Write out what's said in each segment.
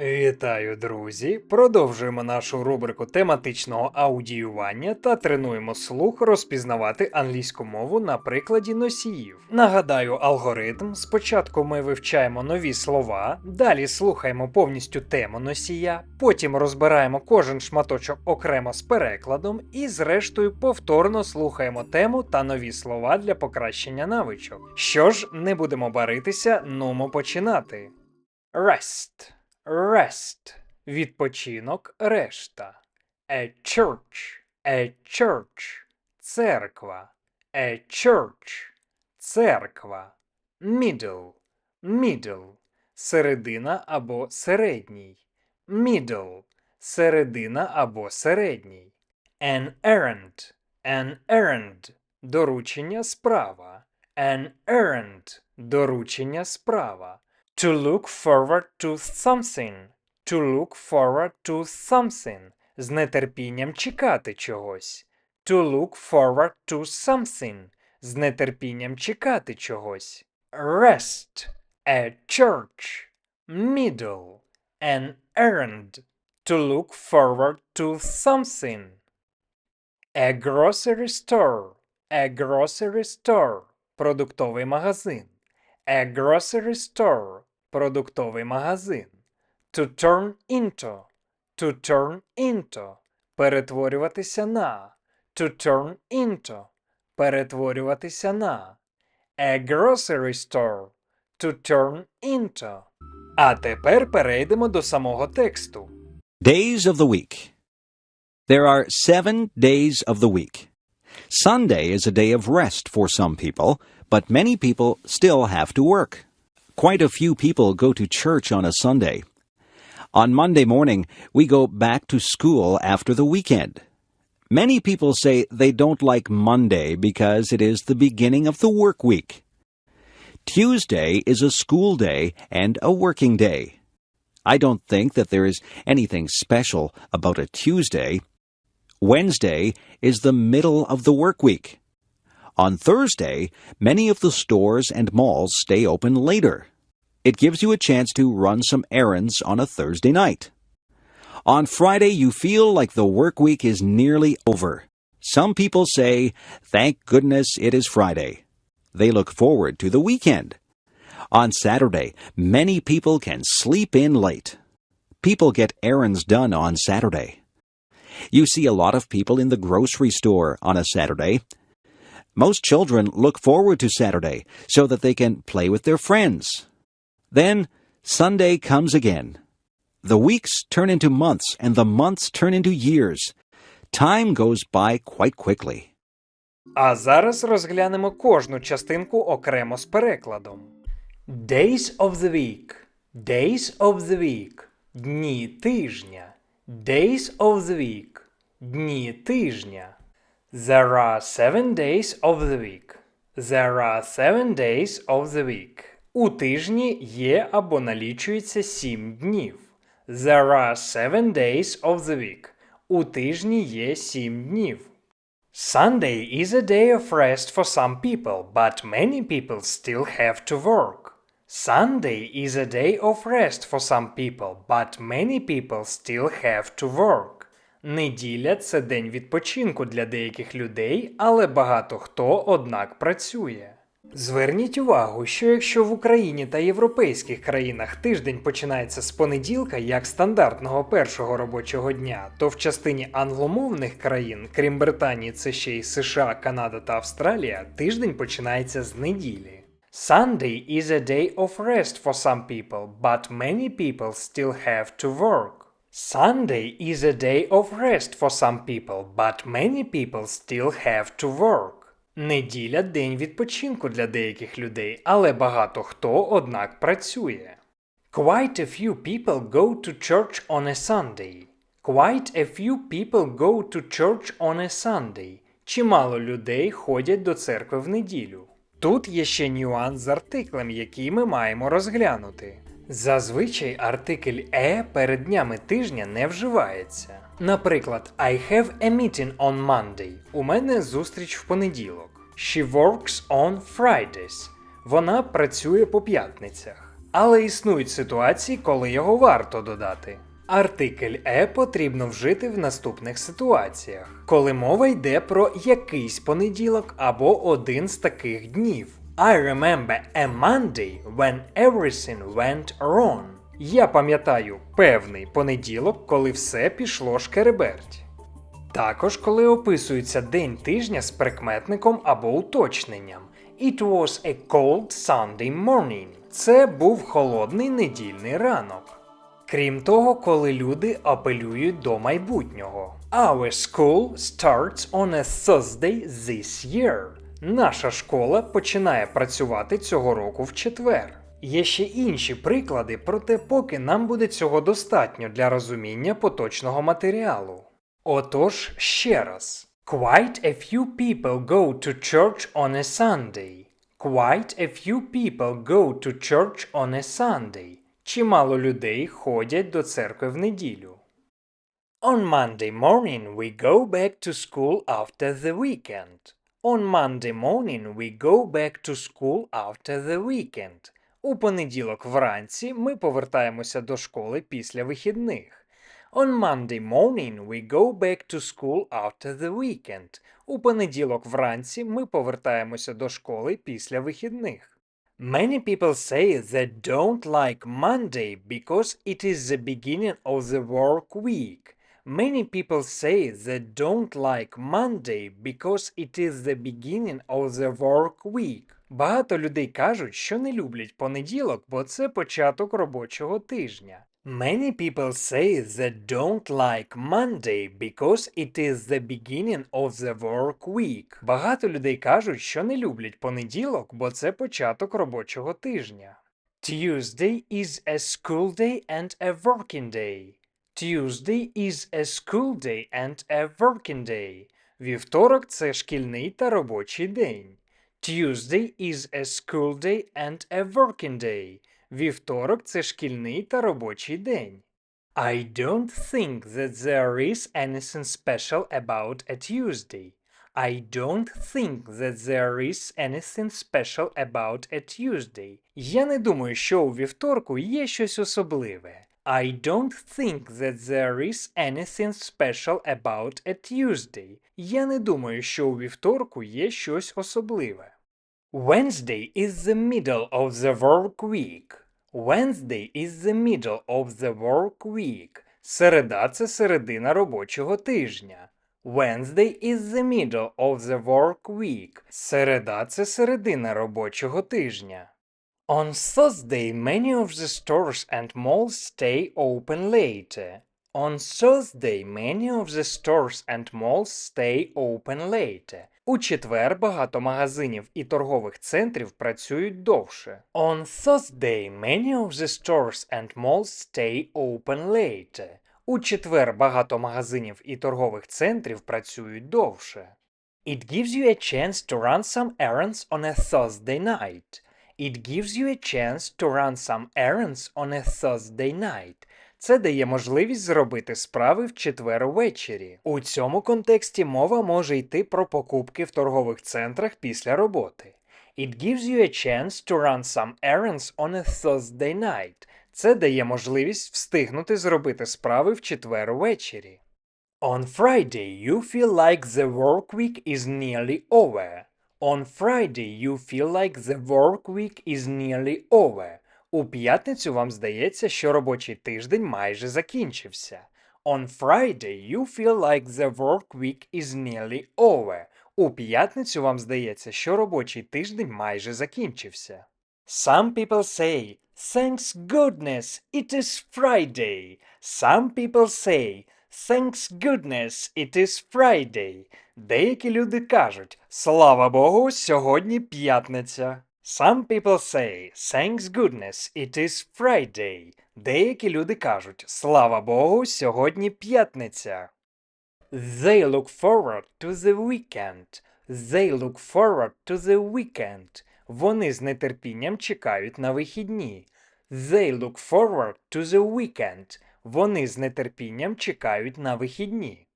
Вітаю, друзі! Продовжуємо нашу рубрику тематичного аудіювання та тренуємо слух розпізнавати англійську мову на прикладі носіїв. Нагадаю алгоритм: спочатку ми вивчаємо нові слова, далі слухаємо повністю тему носія, потім розбираємо кожен шматочок окремо з перекладом і, зрештою, повторно слухаємо тему та нові слова для покращення навичок. Що ж, не будемо баритися, нумо починати. Rest. Rest. Відпочинок решта. A church. A church. Церква. A church. Церква. Middle. Middle. Середина або середній. Middle. Середина або середній. An errand. An errand. Доручення справа. An errand. Доручення справа. To look forward to something. To look forward to something. З нетерпінням чекати чогось. To look forward to something. З нетерпінням чекати чогось. Rest. A church. Middle. An errand. To look forward to something. A grocery store. A grocery store. Продуктовий магазин. A grocery store. Продуктовий магазин. To turn into. To turn into. Перетворюватися на. To turn into. Перетворюватися на. A grocery store. To turn into. А тепер перейдемо до самого тексту. Days of the week. There are seven days of the week. Sunday is a day of rest for some people, but many people still have to work. Quite a few people go to church on a Sunday. On Monday morning, we go back to school after the weekend. Many people say they don't like Monday because it is the beginning of the work week. Tuesday is a school day and a working day. I don't think that there is anything special about a Tuesday. Wednesday is the middle of the work week. On Thursday, many of the stores and malls stay open later. It gives you a chance to run some errands on a Thursday night. On Friday, you feel like the work week is nearly over. Some people say, Thank goodness it is Friday. They look forward to the weekend. On Saturday, many people can sleep in late. People get errands done on Saturday. You see a lot of people in the grocery store on a Saturday. Most children look forward to Saturday so that they can play with their friends. Then Sunday comes again. The weeks turn into months and the months turn into years. Time goes by quite quickly. А зараз розглянемо кожну частинку окремо з перекладом. Days of the week. Days of the week. Дні тижня. Days of the week. Дні тижня. There are seven days of the week. There are seven days of the week. У тижні є або налічується сім днів. There are seven days of the week. У тижні є сім днів. Sunday is a day of rest for some people, but many people still have to work. Sunday is a day of rest for some people, but many people still have to work. Неділя це день відпочинку для деяких людей, але багато хто, однак, працює. Зверніть увагу, що якщо в Україні та європейських країнах тиждень починається з понеділка як стандартного першого робочого дня, то в частині англомовних країн, крім Британії, це ще й США, Канада та Австралія, тиждень починається з неділі. Sunday is a day of rest for some people, but many people still have to work. Sunday is a day of rest for some people, but many people still have to work. Неділя день відпочинку для деяких людей, але багато хто, однак, працює. Quite a few people go to church on a Sunday. Quite a few people go to church on a Sunday. Чимало людей ходять до церкви в неділю. Тут є ще нюанс з артиклем, який ми маємо розглянути. Зазвичай артикль е перед днями тижня не вживається. Наприклад, I have a meeting on Monday. У мене зустріч в понеділок. She works on Fridays. Вона працює по п'ятницях. Але існують ситуації, коли його варто додати. Артикль е потрібно вжити в наступних ситуаціях, коли мова йде про якийсь понеділок або один з таких днів. I remember a Monday when everything went wrong. Я пам'ятаю певний понеділок, коли все пішло шкереберть. Також, коли описується день тижня з прикметником або уточненням. It was a cold Sunday morning. Це був холодний недільний ранок. Крім того, коли люди апелюють до майбутнього. Our school starts on a Thursday this year. Наша школа починає працювати цього року в четвер. Є ще інші приклади, проте поки нам буде цього достатньо для розуміння поточного матеріалу. Отож, ще раз. Quite a few people go to church on a Sunday. Quite a few people go to church on a Sunday. Чимало людей ходять до церкви в неділю. On Monday morning we go back to school after the weekend. On Monday morning we go back to school after the weekend. У понеділок вранці ми повертаємося до школи після вихідних. On Monday morning we go back to school after the weekend. У понеділок вранці ми повертаємося до школи після вихідних. Many people say they don't like Monday because it is the beginning of the work week. Many people say they don't like Monday because it is the beginning of the work week. Багато людей кажуть, що не люблять понеділок, бо це початок робочого тижня. Many people say they don't like Monday because it is the beginning of the work week. Багато людей кажуть, що не люблять понеділок, бо це початок робочого тижня. Tuesday is a school day and a working day. Tuesday is a school day and a working day. Вівторок це шкільний та робочий день. Tuesday is a school day and a working day. Вівторок це шкільний та робочий день. I don't think that there is anything special about a Tuesday. I don't think that there is anything special about a Tuesday. Я не думаю, що у вівторку є щось особливе. I don't think that there is anything special about a Tuesday. Я не думаю, що у вівторку є щось особливе. Wednesday is the middle of the work week. Wednesday is the middle of the work week. Середа це середина робочого тижня. Wednesday is the middle of the work week. Середа це середина робочого тижня. On Thursday, many of the stores and malls stay open later. On Thursday, many of the stores and malls stay open later. У четвер багато магазинів і торгових центрів працюють довше. On Thursday, many of the stores and malls stay open later. У четвер багато магазинів і торгових центрів працюють довше. It gives you a chance to run some errands on a Thursday night. It gives you a chance to run some errands on a Thursday night. Це дає можливість зробити справи в четвер увечері. У цьому контексті мова може йти про покупки в торгових центрах після роботи. It gives you a chance to run some errands on a Thursday night. Це дає можливість встигнути зробити справи в четвер увечері. On Friday you feel like the work week is nearly over. On Friday you feel like the work week is nearly over. У п'ятницю вам здається, що робочий тиждень майже закінчився. On Friday you feel like the work week is nearly over. У п'ятницю вам здається, що робочий тиждень майже закінчився. Some people say, Thanks goodness, it is Friday. Some people say, Thanks goodness, it is Friday. Деякі люди кажуть, слава Богу, сьогодні п'ятниця. Some people say, thanks goodness, it is Friday. Деякі люди кажуть, слава Богу, сьогодні п'ятниця. They look forward to the weekend. They look forward to the weekend. Вони з нетерпінням чекають на вихідні. They look forward to the weekend. Вони з нетерпінням чекають на вихідні.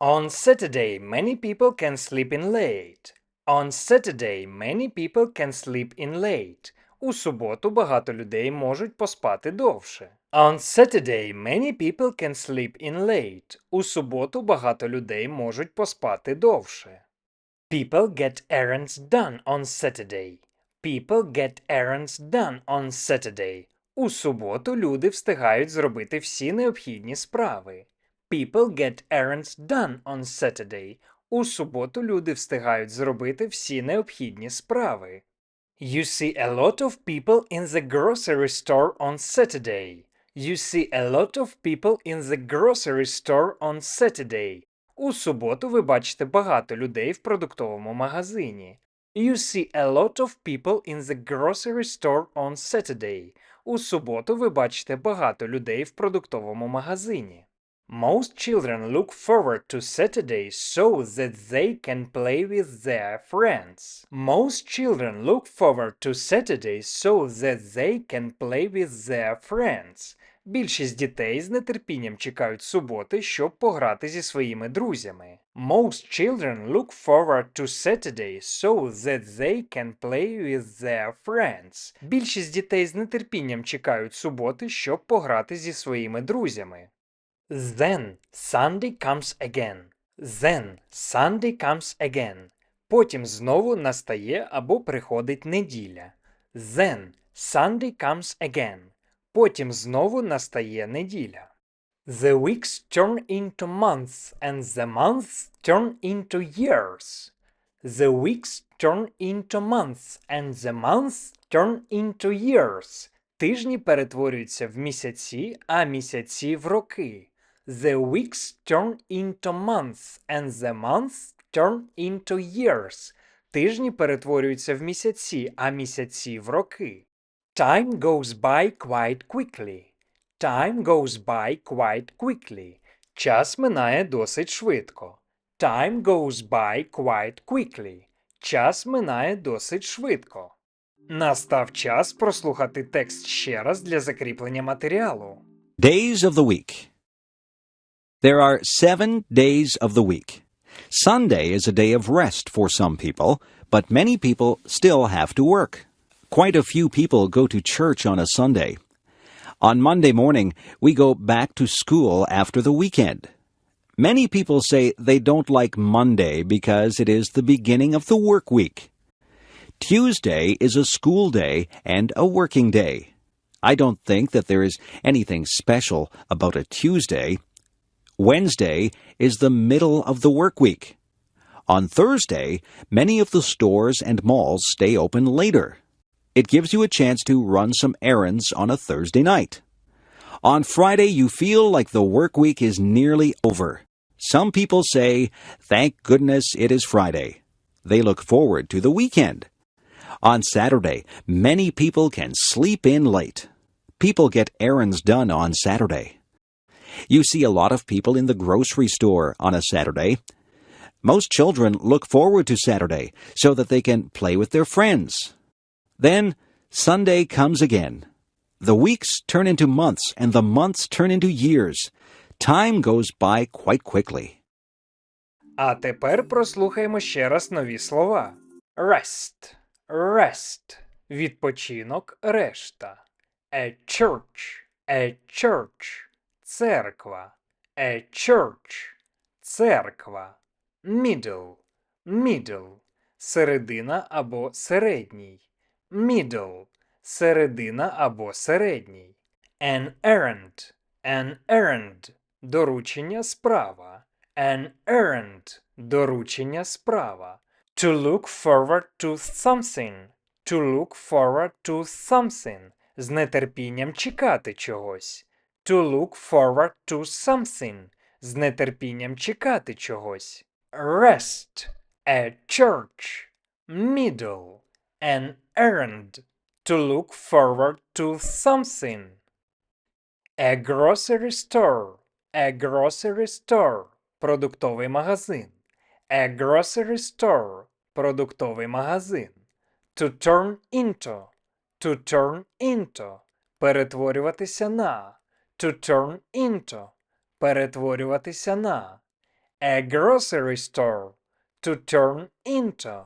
On Saturday, many people can sleep in late. On Saturday, many people can sleep in late. У суботу багато людей можуть поспати довше. On Saturday many people can sleep in late. У суботу багато людей можуть поспати довше. People get errands done on Saturday. People get errands done on Saturday. У суботу люди встигають зробити всі необхідні справи. People get errands done on Saturday. У суботу люди встигають зробити всі необхідні справи. You see a lot of people in the grocery store on Saturday. You see a lot of people in the grocery store on Saturday. У суботу ви бачите багато людей в продуктовому магазині. You see a lot of people in the grocery store on Saturday. У суботу ви бачите багато людей в продуктовому магазині. Most children look forward to Saturday so that they can play with their friends. Most children look forward to Saturday so that they can play with their friends. Більшість дітей з нетерпінням чекають суботи, щоб пограти зі своїми друзями. Most children look forward to Saturday so that they can play with their friends. Більшість дітей з нетерпінням чекають суботи, щоб пограти зі своїми друзями. Then Sunday comes again. Then Sunday comes again. Потім знову настає або приходить неділя. Then Sunday comes again. Потім знову настає неділя. The weeks turn into months and the months turn into years. The weeks turn into months and the months turn into years. Тижні перетворюються в місяці, а місяці в роки. The weeks turn into months and the months turn into years. Тижні перетворюються в місяці, а місяці в роки. Time goes by quite quickly. Time goes by quite quickly. Час минає досить швидко. Time goes by quite quickly. Час минає досить швидко. Настав час прослухати текст ще раз для закріплення матеріалу. Days of the week. There are seven days of the week. Sunday is a day of rest for some people, but many people still have to work. Quite a few people go to church on a Sunday. On Monday morning, we go back to school after the weekend. Many people say they don't like Monday because it is the beginning of the work week. Tuesday is a school day and a working day. I don't think that there is anything special about a Tuesday. Wednesday is the middle of the work week. On Thursday, many of the stores and malls stay open later. It gives you a chance to run some errands on a Thursday night. On Friday, you feel like the work week is nearly over. Some people say, Thank goodness it is Friday. They look forward to the weekend. On Saturday, many people can sleep in late. People get errands done on Saturday. You see a lot of people in the grocery store on a Saturday. Most children look forward to Saturday so that they can play with their friends. Then Sunday comes again. The weeks turn into months and the months turn into years. Time goes by quite quickly. А тепер прослухаємо ще раз нові слова. Rest. Rest. Відпочинок, решта. A church. A church. Церква. A church. Церква. Middle. Middle. Середина або середній. Middle. Середина або середній. An errand. An errand. Доручення справа. An errand. Доручення справа. To look forward to something. To look forward to something. З нетерпінням чекати чогось. To look forward to something. З нетерпінням чекати чогось. Rest. A church. Middle. An errand. To look forward to something. A grocery store. A grocery store. Продуктовий магазин. A grocery store. Продуктовий магазин. To turn into. To turn into. Перетворюватися на. To turn into. Перетворюватися на. A grocery store. To turn into.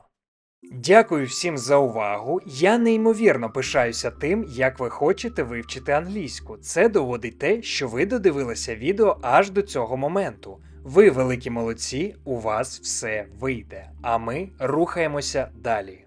Дякую всім за увагу. Я неймовірно пишаюся тим, як ви хочете вивчити англійську. Це доводить те, що ви додивилися відео аж до цього моменту. Ви великі молодці, у вас все вийде. А ми рухаємося далі.